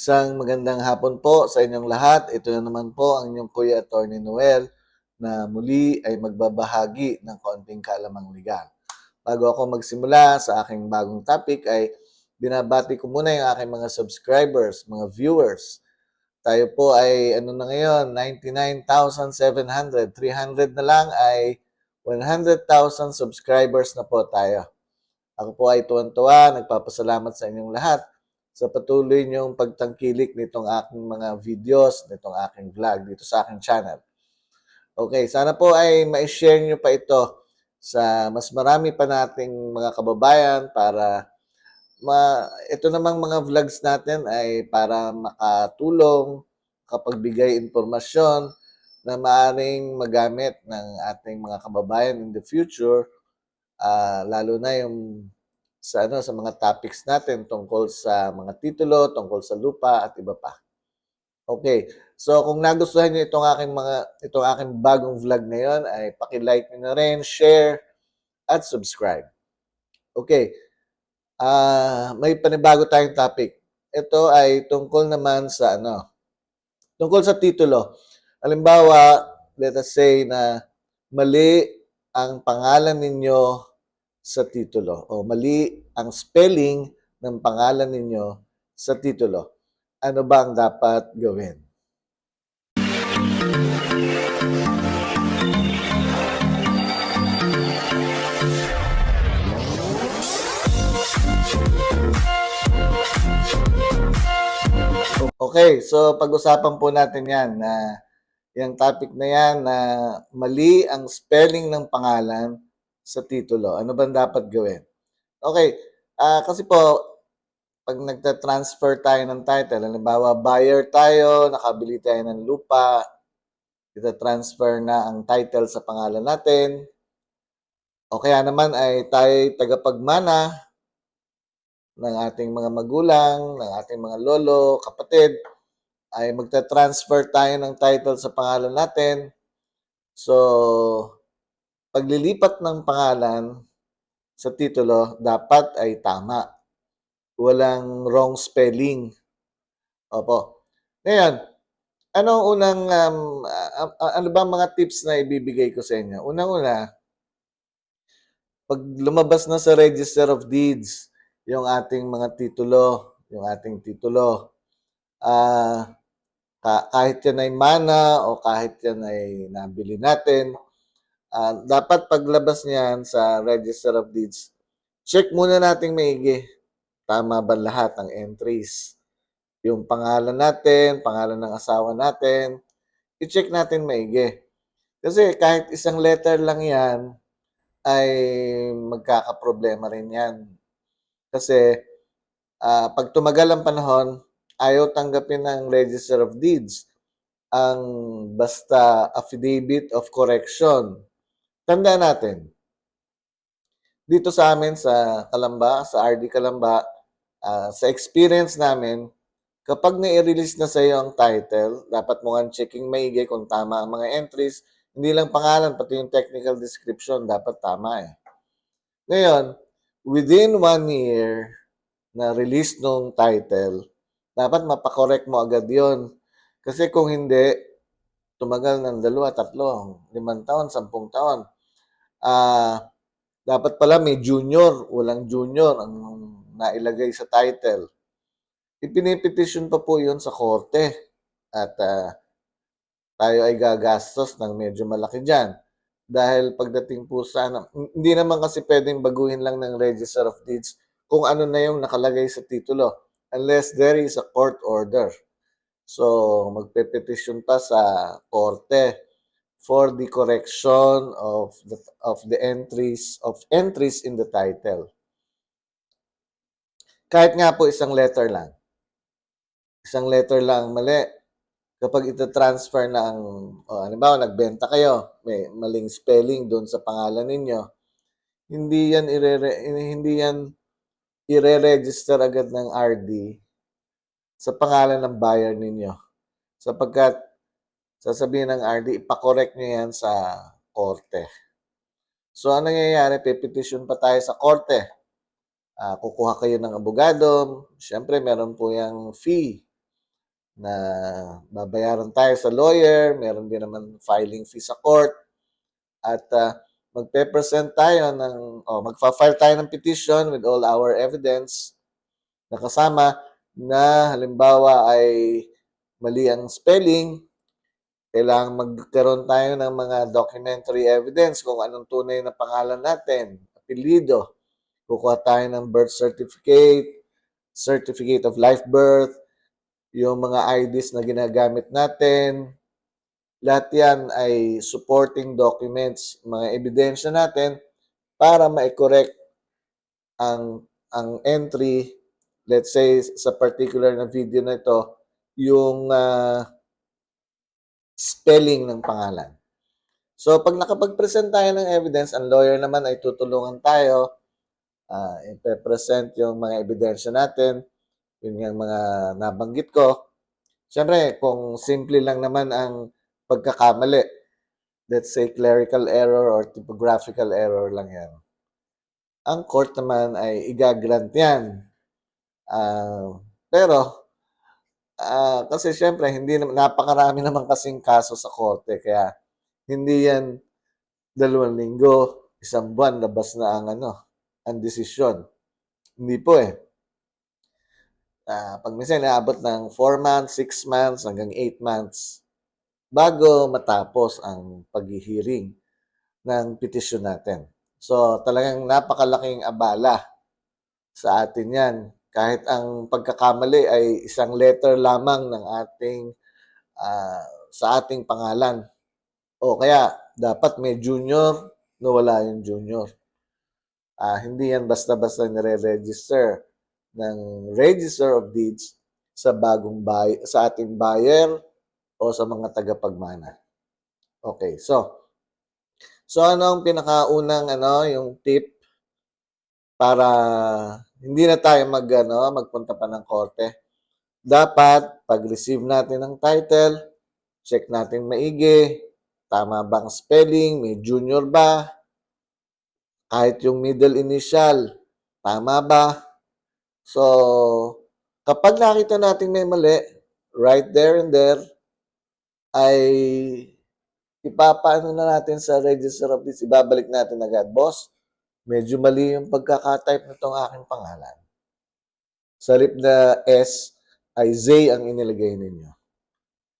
Isang magandang hapon po sa inyong lahat. Ito na naman po ang inyong Kuya Attorney Noel na muli ay magbabahagi ng kaunting kalamang legal. Bago ako magsimula sa aking bagong topic ay binabati ko muna yung aking mga subscribers, mga viewers. Tayo po ay ano na ngayon, 99,700. 300 na lang ay 100,000 subscribers na po tayo. Ako po ay tuwan-tuwa, nagpapasalamat sa inyong lahat sa patuloy niyong pagtangkilik nitong aking mga videos, nitong aking vlog dito sa aking channel. Okay, sana po ay ma-share niyo pa ito sa mas marami pa nating mga kababayan para ma ito namang mga vlogs natin ay para makatulong, kapagbigay impormasyon na maaring magamit ng ating mga kababayan in the future, ah, lalo na yung sa ano sa mga topics natin tungkol sa mga titulo, tungkol sa lupa at iba pa. Okay. So kung nagustuhan niyo itong aking mga itong aking bagong vlog na 'yon ay paki-like niyo na rin, share at subscribe. Okay. Ah, may panibago tayong topic. Ito ay tungkol naman sa ano, tungkol sa titulo. Halimbawa, let us say na mali ang pangalan ninyo sa titulo o mali ang spelling ng pangalan ninyo sa titulo. Ano ba ang dapat gawin? Okay, so pag-usapan po natin yan na yung topic na yan na mali ang spelling ng pangalan sa titulo. Ano ba dapat gawin? Okay, ah kasi po, pag nagta-transfer tayo ng title, halimbawa buyer tayo, nakabili tayo ng lupa, ita-transfer na ang title sa pangalan natin, o kaya naman ay tayo tagapagmana ng ating mga magulang, ng ating mga lolo, kapatid, ay magta-transfer tayo ng title sa pangalan natin. So, paglilipat ng pangalan sa titulo, dapat ay tama. Walang wrong spelling. Opo. Ngayon, ano ang unang, um, ano ba mga tips na ibibigay ko sa inyo? Unang-una, pag lumabas na sa Register of Deeds, yung ating mga titulo, yung ating titulo, ah, ka- kahit yan ay mana o kahit yan ay nabili natin, ah, dapat paglabas niyan sa Register of Deeds, check muna nating maigi. Tama ba lahat ng entries? Yung pangalan natin, pangalan ng asawa natin, i-check natin maigi. Kasi kahit isang letter lang yan, ay magkakaproblema rin yan. Kasi ah, pag tumagal ang panahon, ayaw tanggapin ng Register of Deeds ang basta affidavit of correction. Tandaan natin, dito sa amin sa Kalamba, sa RD Kalamba, ah, sa experience namin, kapag na-release na sa iyo ang title, dapat mo nga checking maigi kung tama ang mga entries. Hindi lang pangalan, pati yung technical description, dapat tama eh. Ngayon, within one year na release nung title, dapat mapakorek mo agad yon Kasi kung hindi, tumagal ng dalawa, tatlo, limang taon, sampung taon. Ah, dapat pala may junior, walang junior ang nailagay sa title. Ipinipetisyon pa po yun sa korte at ah, tayo ay gagastos ng medyo malaki dyan. Dahil pagdating po sa, ano, hindi naman kasi pwedeng baguhin lang ng Register of Deeds kung ano na yung nakalagay sa titulo unless there is a court order. So, magpe-petition pa sa korte for the correction of the of the entries of entries in the title. Kahit nga po isang letter lang. Isang letter lang mali. Kapag ita-transfer na ang, oh, halimbawa, nagbenta kayo, may maling spelling doon sa pangalan ninyo, hindi yan irere, hindi yan ire-register agad ng RD sa pangalan ng buyer ninyo. Sapagkat sasabihin ng RD, ipakorek nyo yan sa korte. So, ano nangyayari? Pe-petition pa tayo sa korte. Ah, kukuha kayo ng abogado. Siyempre, meron po yung fee. na babayaran tayo sa lawyer, meron din naman filing fee sa court, at ah, magpe-present tayo ng, o magfa-file tayo ng petition with all our evidence na kasama na halimbawa ay mali ang spelling, kailangan magkaroon tayo ng mga documentary evidence kung anong tunay na pangalan natin, apelido, kukuha tayo ng birth certificate, certificate of life birth, yung mga IDs na ginagamit natin, lahat yan ay supporting documents, mga ebidensya natin para ma-correct ang ang entry, let's say sa particular na video na ito, yung ah, spelling ng pangalan. So, pag nakapag-present tayo ng evidence, ang lawyer naman ay tutulungan tayo, uh, ipe-present yung mga ebidensya natin, yun yung mga nabanggit ko. Siyempre, kung simple lang naman ang pagkakamali, let's say clerical error or typographical error lang yan, ang court naman ay igagrant yan. Ah, pero, ah, kasi siyempre, hindi napakarami naman kasing kaso sa korte, kaya hindi yan dalawang linggo, isang buwan, labas na ang ano, ang desisyon. Hindi po eh. Ah, pag minsan naabot ng 4 months, 6 months, hanggang 8 months bago matapos ang paghihiring ng petisyon natin. So, talagang napakalaking abala sa atin yan. Kahit ang pagkakamali ay isang letter lamang ng ating ah, sa ating pangalan. O kaya, dapat may junior na wala yung junior. Ah, hindi yan basta-basta nire-register ng Register of Deeds sa bagong bay sa ating buyer o sa mga tagapagmana. Okay, so so ano ang pinakaunang ano yung tip para hindi na tayo mag ano, magpunta pa ng korte? Dapat pag-receive natin ng title, check natin maigi, tama ba ang spelling, may junior ba, kahit yung middle initial, tama ba? So, kapag nakita natin may mali, right there and there, ay ipapaano na natin sa Register of Deeds, ibabalik natin agad. Boss, medyo mali yung pagkakatype nitong aking pangalan. Sa lip na S ay Z ang inilagay ninyo.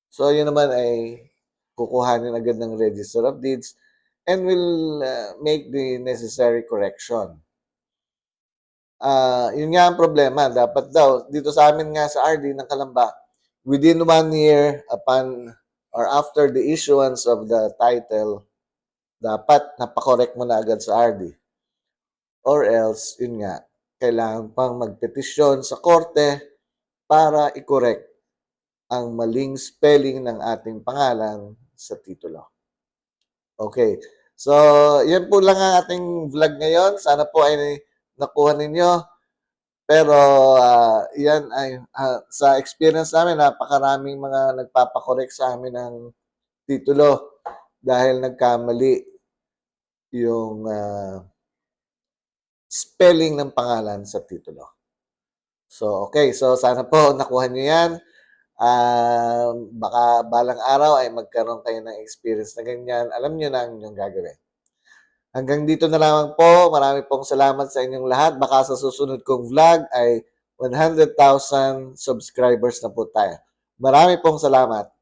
So, yun naman ay kukuhanin agad ng Register of Deeds and will uh, make the necessary correction. Ah, yun nga ang problema. Dapat daw, dito sa amin nga sa RD ng Kalamba, within one year upon or after the issuance of the title, dapat napakorek mo na agad sa RD. Or else, yun nga, kailangan pang magpetisyon sa korte para i-correct ang maling spelling ng ating pangalan sa titulo. Okay. So, yan po lang ang ating vlog ngayon. Sana po ay nakuha ninyo. Pero ah, yan ay ah, sa experience namin, napakaraming mga nagpapakorek sa amin ng titulo dahil nagkamali yung ah, spelling ng pangalan sa titulo. So, okay. So, sana po nakuha nyo yan. Ah, baka balang araw ay magkaroon kayo ng experience na ganyan. Alam nyo na ang inyong gagawin. Hanggang dito na lamang po. Marami pong salamat sa inyong lahat. Baka sa susunod kong vlog ay 100,000 subscribers na po tayo. Marami pong salamat.